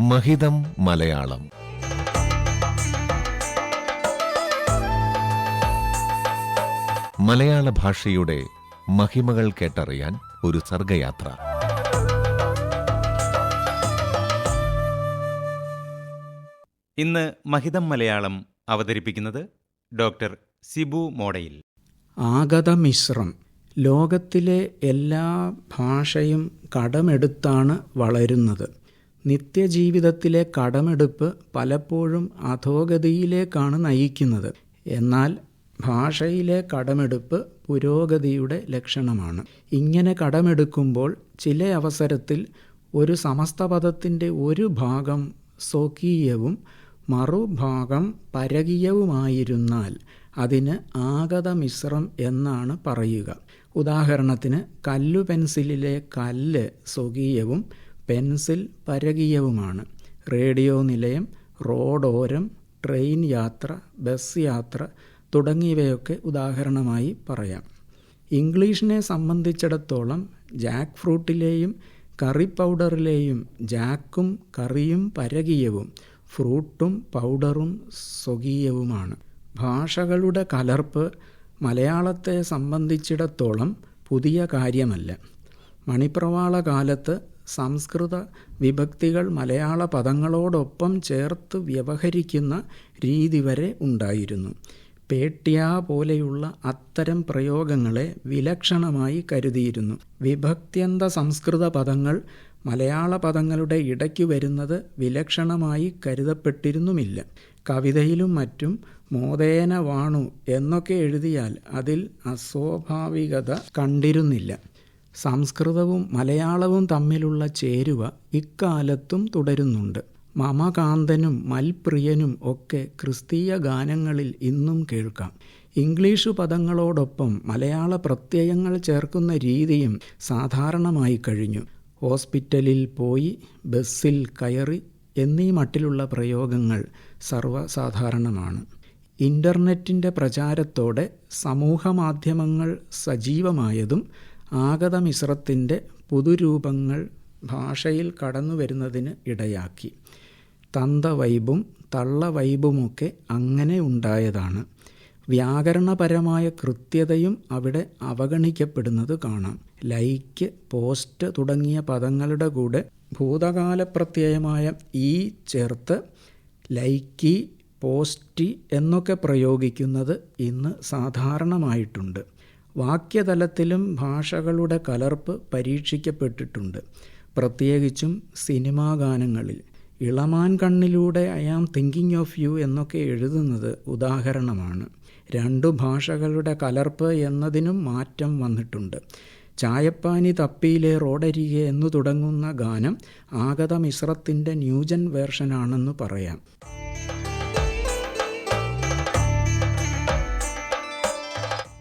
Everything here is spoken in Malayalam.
മഹിതം മലയാളം. മലയാള ഭാഷയുടെ മഹിമകൾ കേട്ടറിയാൻ ഒരു സർഗയാത്ര. ഇന്ന് മഹിതം മലയാളം അവതരിപ്പിക്കുന്നത് ഡോക്ടർ സിബു മോഡയിൽ. ആഗതമിശ്രം. ലോകത്തിലെ എല്ലാ ഭാഷയും കടമെടുത്താണ് വളരുന്നത്. നിത്യജീവിതത്തിലെ കടമെടുപ്പ് പലപ്പോഴും അധോഗതിയിലേക്കാണ് നയിക്കുന്നത്. എന്നാൽ ഭാഷയിലെ കടമെടുപ്പ് പുരോഗതിയുടെ ലക്ഷണമാണ്. ഇങ്ങനെ കടമെടുക്കുമ്പോൾ ചില അവസരത്തിൽ ഒരു സമസ്തപദത്തിന്റെ ഒരു ഭാഗം സ്വകീയവും മറുഭാഗം പരകീയവുമായിരുന്നാൽ അതിന് ആഗതമിശ്രം എന്നാണ് പറയുക. ഉദാഹരണത്തിന് കല്ലു പെൻസിലിലെ കല്ല് സ്വകീയവും പെൻസിൽ പരകീയവുമാണ്. റേഡിയോ നിലയം റോഡോരം ട്രെയിൻ യാത്ര ബസ് യാത്ര തുടങ്ങിയവയൊക്കെ ഉദാഹരണമായി പറയാം. ഇംഗ്ലീഷിനെ സംബന്ധിച്ചിടത്തോളം ജാക്ക് ഫ്രൂട്ടിലെയും കറി പൗഡറിലെയും ജാക്കും കറിയും പരകീയവും ഫ്രൂട്ടും പൗഡറും സ്വകീയവുമാണ്. ഭാഷകളുടെ കലർപ്പ് മലയാളത്തെ സംബന്ധിച്ചിടത്തോളം പുതിയ കാര്യമല്ല. മണിപ്രവാള കാലത്ത് സംസ്കൃത വിഭക്തികൾ മലയാള പദങ്ങളോടൊപ്പം ചേർത്ത് വ്യവഹരിക്കുന്ന രീതി വരെ ഉണ്ടായിരുന്നു. പേട്യ പോലെയുള്ള അത്തരം പ്രയോഗങ്ങളെ വിലക്ഷണമായി കരുതിയിരുന്നു. വിഭക്ത്യന്ത സംസ്കൃത പദങ്ങൾ മലയാള പദങ്ങളുടെ ഇടയ്ക്ക് വരുന്നത് വിലക്ഷണമായി കരുതപ്പെട്ടിരുന്നുമില്ല. കവിതയിലും മറ്റും മോദേന വാണു എന്നൊക്കെ എഴുതിയാൽ അതിൽ അസ്വാഭാവികത കണ്ടിരുന്നില്ല. സംസ്കൃതവും മലയാളവും തമ്മിലുള്ള ചേരുവ ഇക്കാലത്തും തുടരുന്നുണ്ട്. മമകാന്തനും മൽപ്രിയനും ഒക്കെ ക്രിസ്തീയ ഗാനങ്ങളിൽ ഇന്നും കേൾക്കാം. ഇംഗ്ലീഷ് പദങ്ങളോടൊപ്പം മലയാള പ്രത്യയങ്ങൾ ചേർക്കുന്ന രീതിയും സാധാരണമായി കഴിഞ്ഞു. ഹോസ്പിറ്റലിൽ പോയി ബസ്സിൽ കയറി എന്നീ മട്ടിലുള്ള പ്രയോഗങ്ങൾ സർവസാധാരണമാണ്. ഇന്റർനെറ്റിന്റെ പ്രചാരത്തോടെ സമൂഹമാധ്യമങ്ങൾ സജീവമായതും ആഗതമിശ്രത്തിന്റെ പുതുരൂപങ്ങൾ ഭാഷയിൽ കടന്നു വരുന്നതിന് ഇടയാക്കി. തന്തവൈബും തള്ളവൈബുമൊക്കെ അങ്ങനെ ഉണ്ടായതാണ്. വ്യാകരണപരമായ കൃത്യതയും അവിടെ അവഗണിക്കപ്പെടുന്നത് കാണാം. ലൈക്ക് പോസ്റ്റ് തുടങ്ങിയ പദങ്ങളുടെ കൂടെ ഭൂതകാല പ്രത്യയമായ ഈ ചേർത്ത് ലൈക്കി പോസ്റ്റി എന്നൊക്കെ പ്രയോഗിക്കുന്നത് ഇന്ന് സാധാരണമായിട്ടുണ്ട്. വാക്യതലത്തിലും ഭാഷകളുടെ കലർപ്പ് പരീക്ഷിക്കപ്പെട്ടിട്ടുണ്ട്. പ്രത്യേകിച്ചും സിനിമാ ഗാനങ്ങളിൽ. ഇളമാൻ കണ്ണിലൂടെ I am thinking of you എന്നൊക്കെ എഴുതുന്നത് ഉദാഹരണമാണ്. രണ്ടു ഭാഷകളുടെ കലർപ്പ് എന്നതിനും മാറ്റം വന്നിട്ടുണ്ട്. ചായപ്പാനി തപ്പിയിലെ റോഡരികെ എന്നു തുടങ്ങുന്ന ഗാനം ആഗത മിശ്രത്തിന്റെ ന്യൂജൻ വേർഷനാണെന്ന് പറയാം.